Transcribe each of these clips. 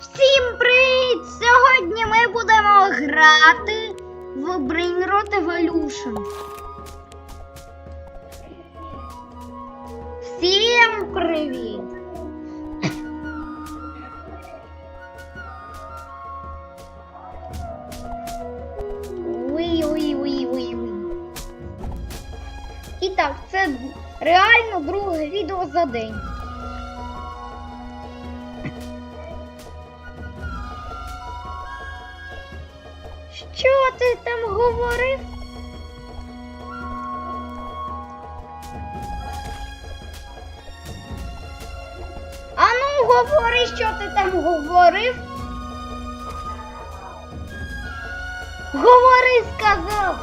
Всім привіт! Сьогодні ми будемо грати в Brain Rot Evolution. Всім привіт! І так, це реально друге відео за день. Говорив? Ану, говори, що ти там говорив. Говори, сказав.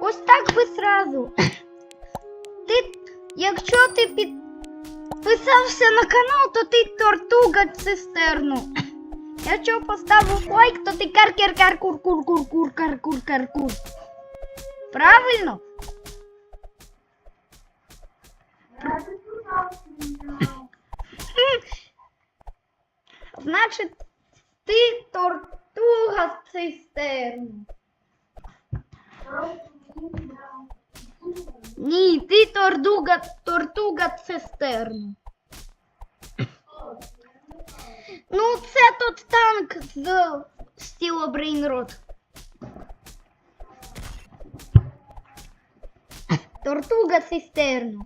Ось так би сразу. Ти, якщо ти підписався на канал, то ти тортуга цистерну. Якщо поставив лайк, то ти каркер кар кур кур кур кур кар кур кар кур. Правильно? Значить, ти тортуга цистерну. Ні, ти тортуга, тортуга цистерну. Ну, це тот танк з Стіла Брейнрот. Тортуга цистерну.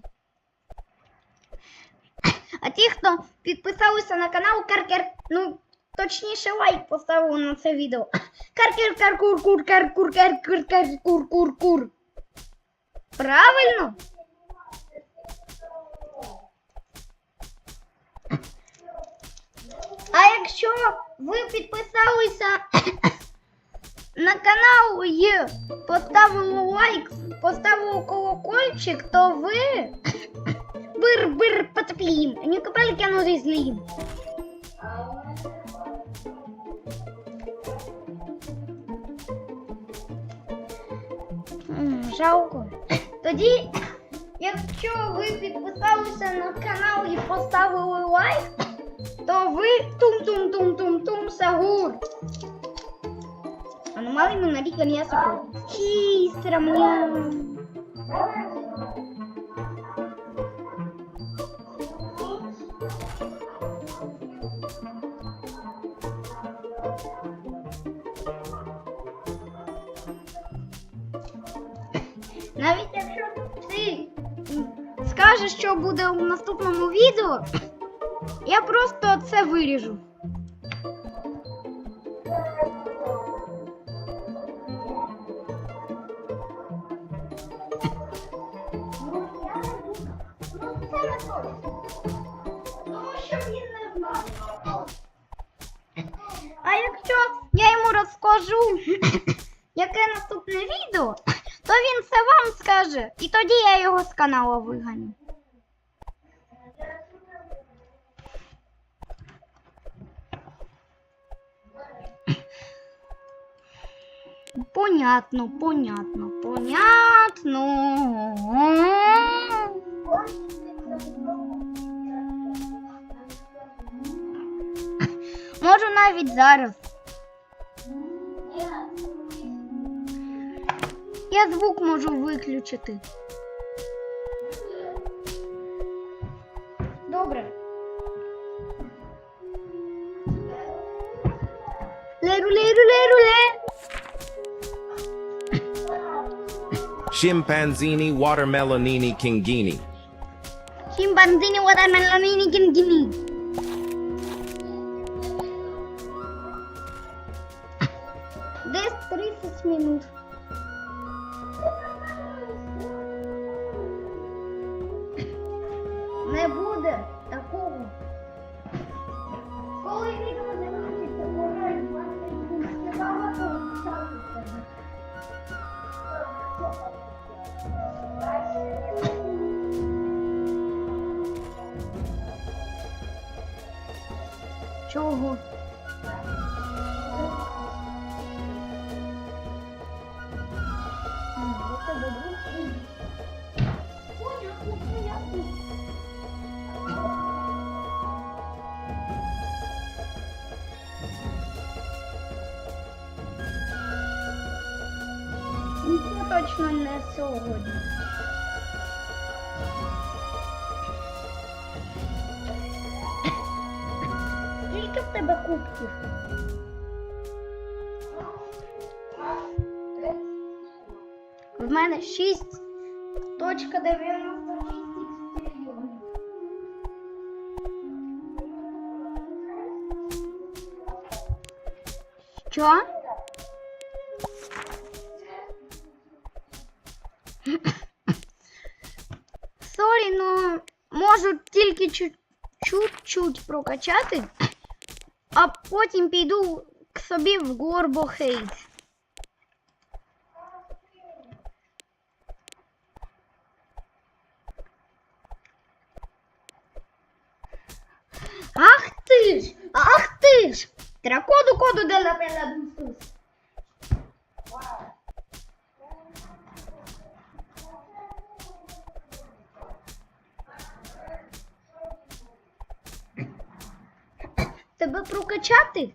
А ті, хто підписалися на канал Каркер, ну, точніше лайк поставив на це відео. Каркер Правильно? А якщо ви підписалися на канал і поставили лайк, поставили колокольчик, то ви бир-бир потоплім. Не капельки оно злім. М, Жалко. Тоді, якщо ви підписалися на канал і поставили лайк, то ви тум-тум-тум-тум-тум сагур. А не сагур. Хі, срамля. Що буде у наступному відео, я просто це виріжу. А якщо я йому розкажу, яке наступне відео, то він це вам скаже, і тоді я його з каналу виганю. Понятно, понятно, понятно. Можу навіть зараз. Я звук можу виключити. Добре. Леру, леру, леру, ле. Chimpanzini Watermelonini Kingini. Chimpanzini Watermelonini Kingini. Чого? Мене 6.96 мільйонів. Що? Сорі, ну можу тільки чуть-чуть прокачати, а потім піду к собі в Горбо Хейт. Ах ти ж! Ах ти ж! Тракоду де на. Тебе прокачати?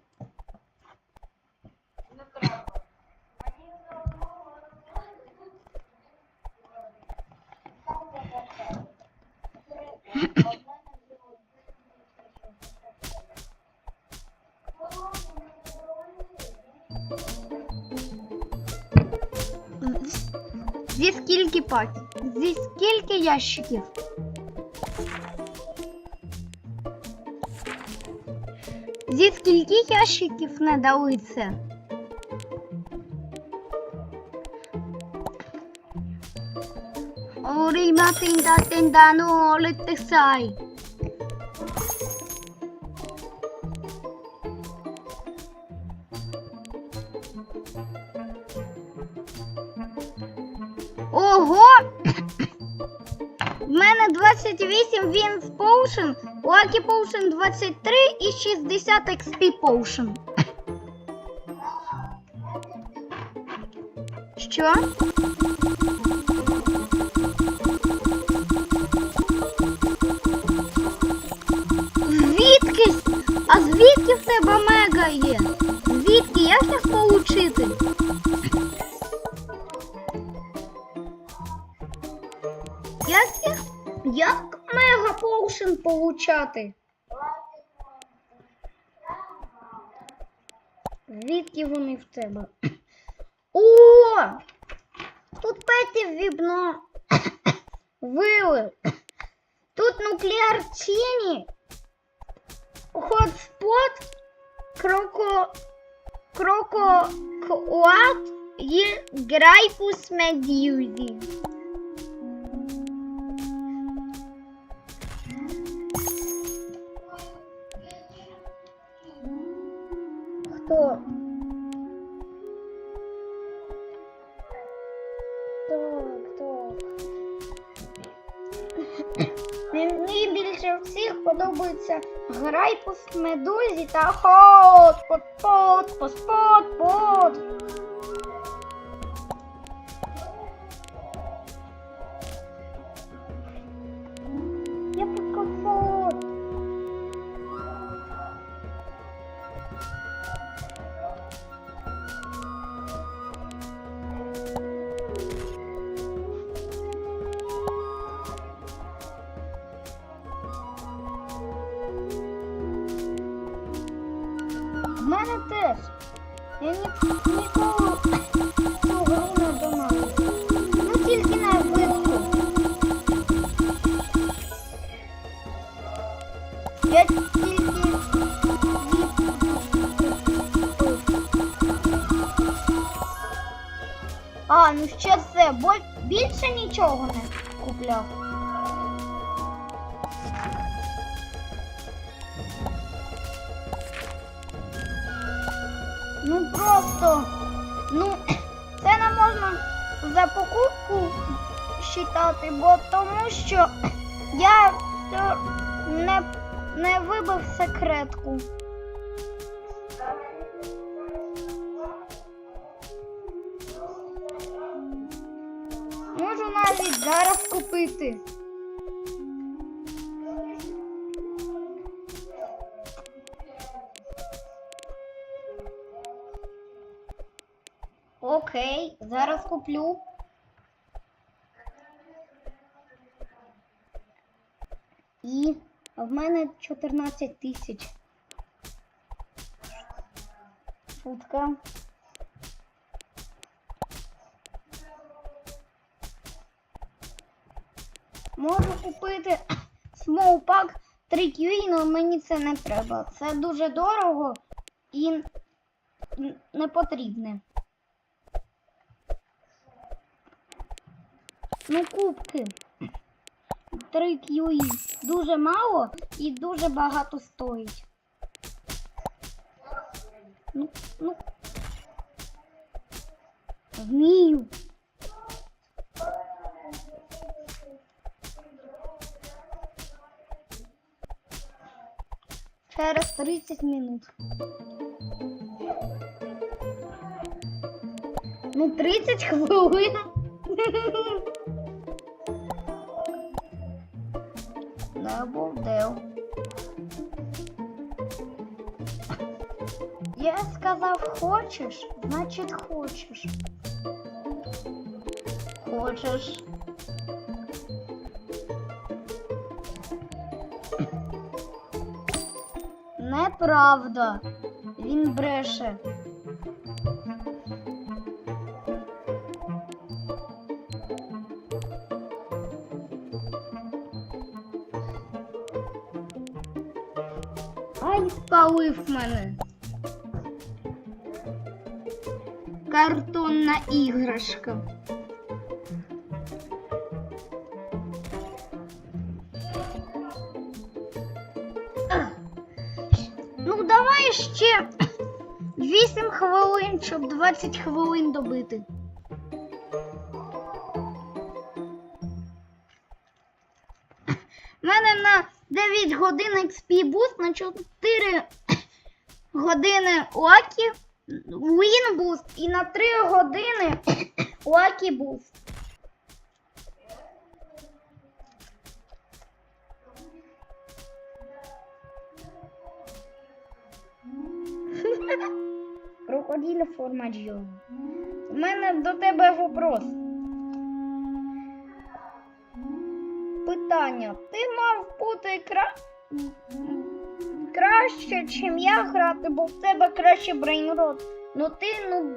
Пак? Зі скільки ящиків? Зі скільки ящиків не дали це? Оріма тинда тинда ну летесай. Ого! В мене 28 Wins Potion, Lucky Potion 23 і 60 XP Potion. Що? Звідки? А звідки в тебе мега є? Поушен? Звідки вони в тебе? О! Тут Петі вібно вили. Тут нуклеар тіні. Хотспот. Кроко. Кроко. Коат. І Грайпус медюзі. Подобається по медузі та хот, пот, пот, пот, пот, пот. Ну просто, ну, це не можна за покупку вважати, бо тому що я не, не вибив секретку. Можу навіть зараз купити. Зараз куплю. І в мене 14 тисяч. Шутка. Можу купити смоупак 3 QE, але мені це не треба. Це дуже дорого і не потрібне. Ну, кубки. 3 QE дуже мало і дуже багато стоїть. Ну, ну. Вмію. Через 30 минут. Ну, 30 хвилин. сказав, хочеш, значить хочеш. Хочеш. Неправда. Він бреше. Ай, спалив мене. Картонна іграшка. Ну, давай ще 8 хвилин, щоб 20 хвилин добити. У мене на 9 годин XP буст, на 4 години Лакі буст і на 3 години Лакі буст. Крокодиля формаджіо. У мене до тебе вопрос. Питання. Ти мав бути кра... краще, чим я грати, бо в тебе краще брейнрот. Ну ти, ну.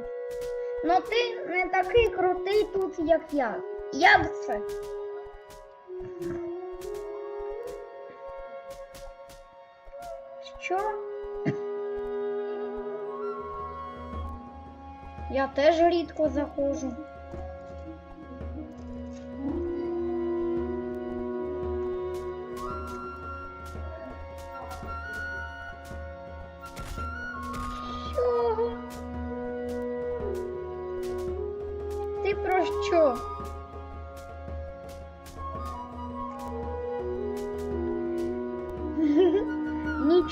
Ну ти не такий крутий тут, як я. Як це? Що? Я теж рідко заходжу.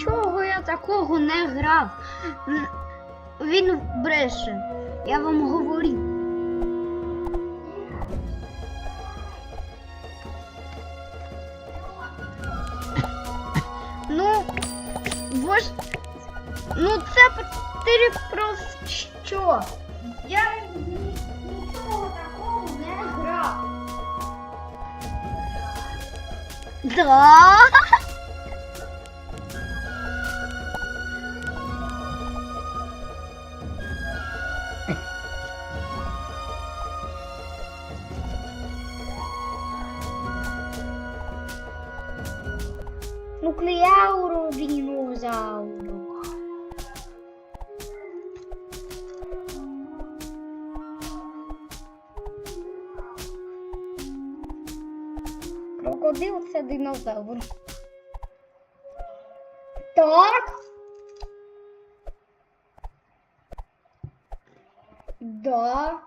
Нічого я такого не грав. Він бреше. Я вам говорю. Nucleauro dinossauro. Крокодил це динозавр. Так. Да.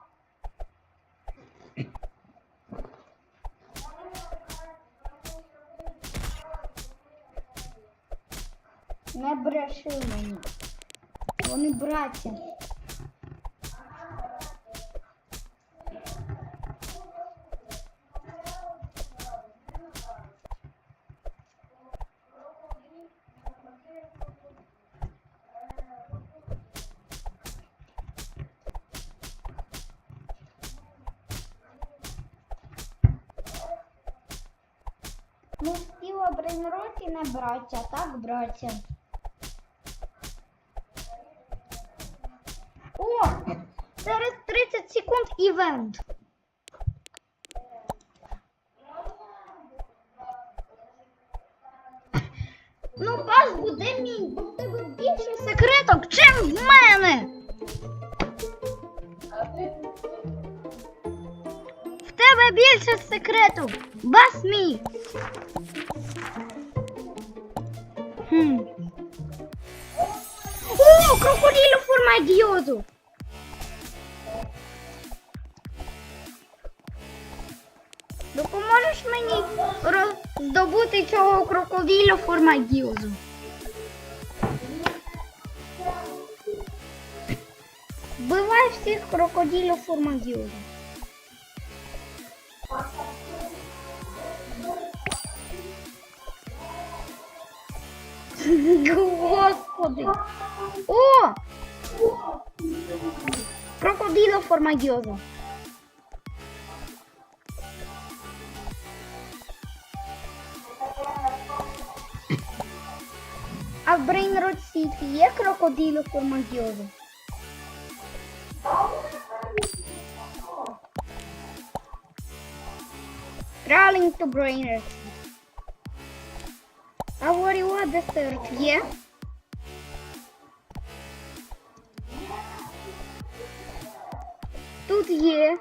Не бреши мені. Вони браття. Ну, стіла брейн роті не браття, так браття. Івент. Ну, пас буде мій, бо в тебе більше секреток, чим в мене. В тебе більше секретів. Бас мій. Хм. О, крокодилю формадіозу. Допоможеш мені роз- здобути цього крокодилю формадіозу? Вбивай всіх крокодилів формадіозу. Господи. О! Крокодило формагіозо. А в Брейнрод Сіті є крокодило формагіозо? Traveling to Brainerd. А Warrior Desert є? Тут є.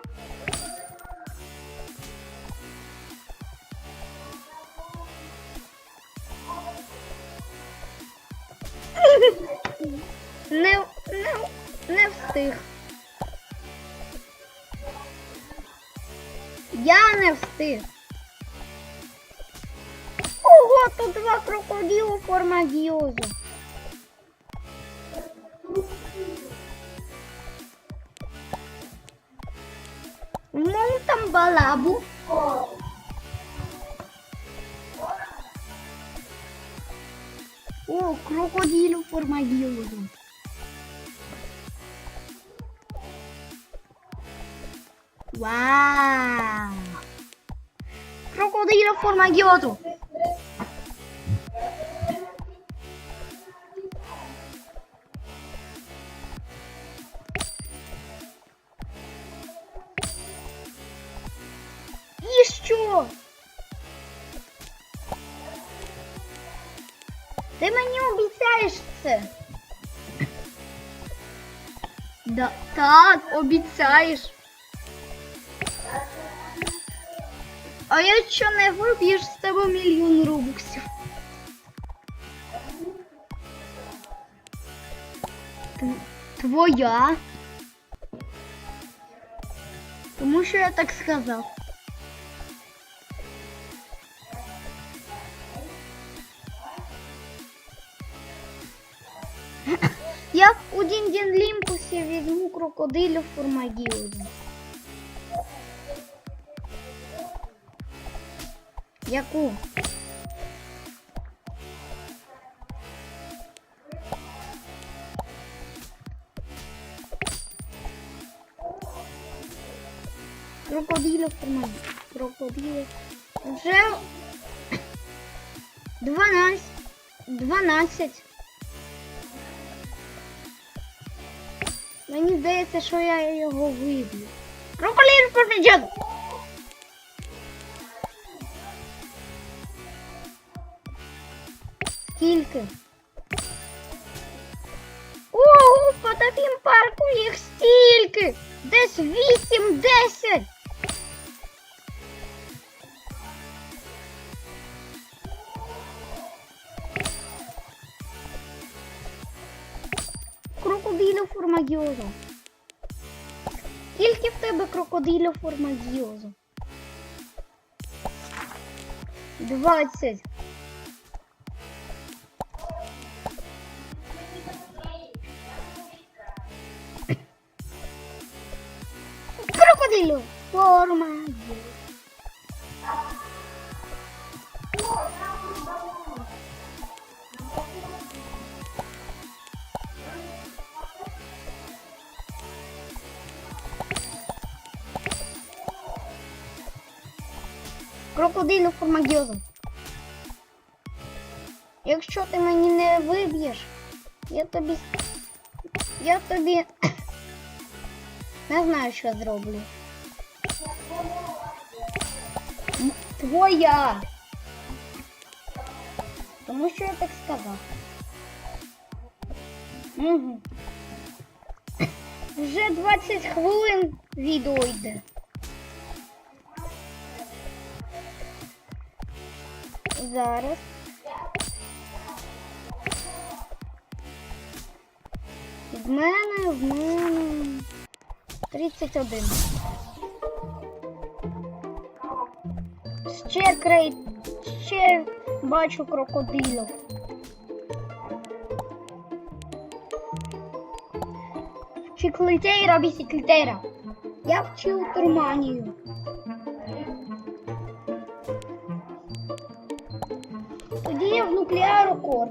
О, крокодилю форма гіозу. Вау! Крокодилю форма гіозу. Да, так, обіцяєш. А якщо не виб'єш з тебе мільйон рубуксів. Т- Твоя. Тому що я так сказав. Я у Діндін Лімпусі візьму крокодилю формагіозу. Яку? Крокодилю формагіозу. Крокодилю. Вже 12. 12. Мені здається, що я його виб'ю. Крокодилю формагіозу. Скільки? Ого, по таким парку їх стільки! Десь вісім-десять! Формагіозу. Скільки в тебе крокодилю формагіозу? Двадцять. Крокодилю формагіозу. Крокодилю формагіозу. Якщо ти мені не виб'єш, я тобі. Я тобі не знаю, що зроблю. Твоя. Тому що я так сказав. Угу. Вже 20 хвилин відео йде. Зараз. В мене, в мене 31. Ще крейт, ще бачу крокодилів. Чіклітейра, бісіклітейра. Я вчив Турманію. В нуклеару кор.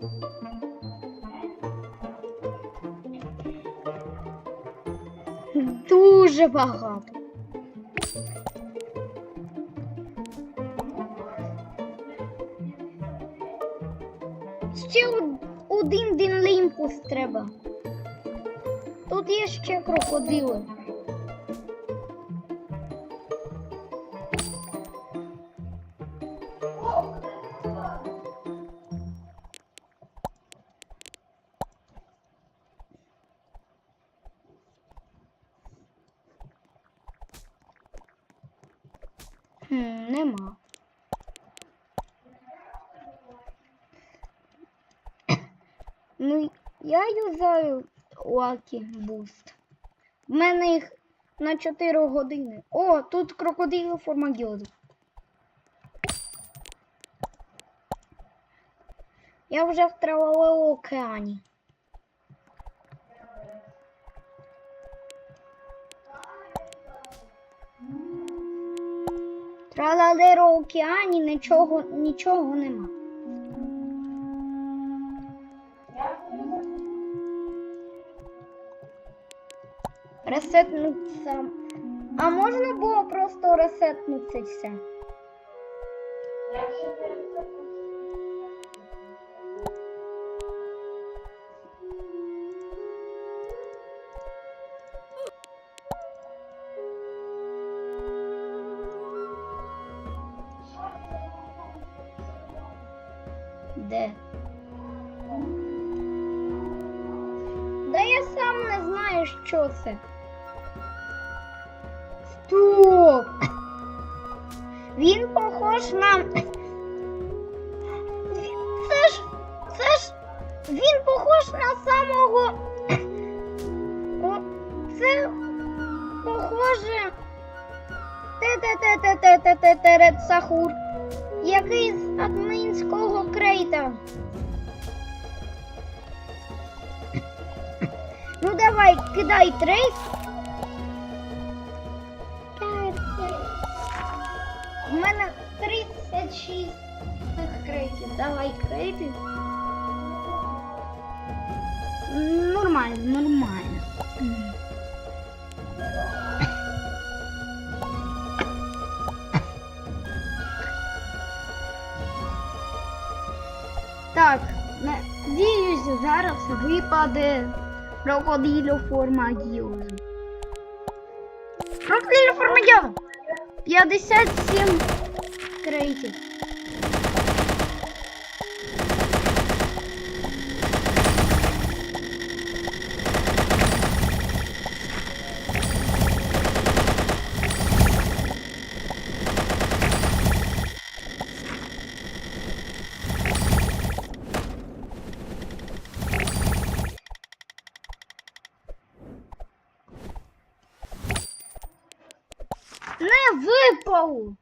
Дуже багато. Ще один динлімпус треба. Тут є ще крокодили. Юзаю Lucky Boost. В мене їх на 4 години. О, тут крокодили формагіоду. Я вже в травовому океані. Тралалеро океані нічого, нічого нема. Ресетнуться. А можна було просто ресетнутися? Де? Да я сам не знаю, що це. Стоп! Він похож на. Це ж. Це ж. Він похож на самого. Це похоже. Те-те-те-те-те-те-те-те Сахур. Який з адмінського крейта. Ну давай, кидай трейс. 36 цих крейтів. Давай крейти. Нормально, нормально. Так, надіюсь, зараз випаде крокодило формагіозу. Крокодило формагіозу! 57 крейтів. Не випав.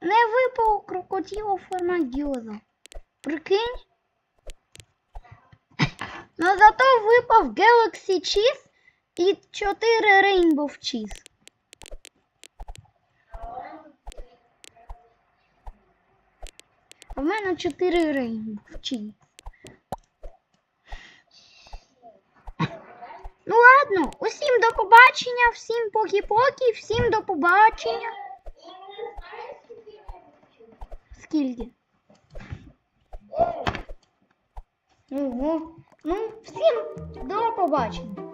Не випав крокодило формагіоза. Прикинь? Но зато випав Galaxy Cheese і 4 Rainbow Cheese. А в мене 4 Rainbow Cheese. Ну ладно, усім до побачення, всім покі-покі, всім до побачення. скільки? Ого. Ну, всім до побачення.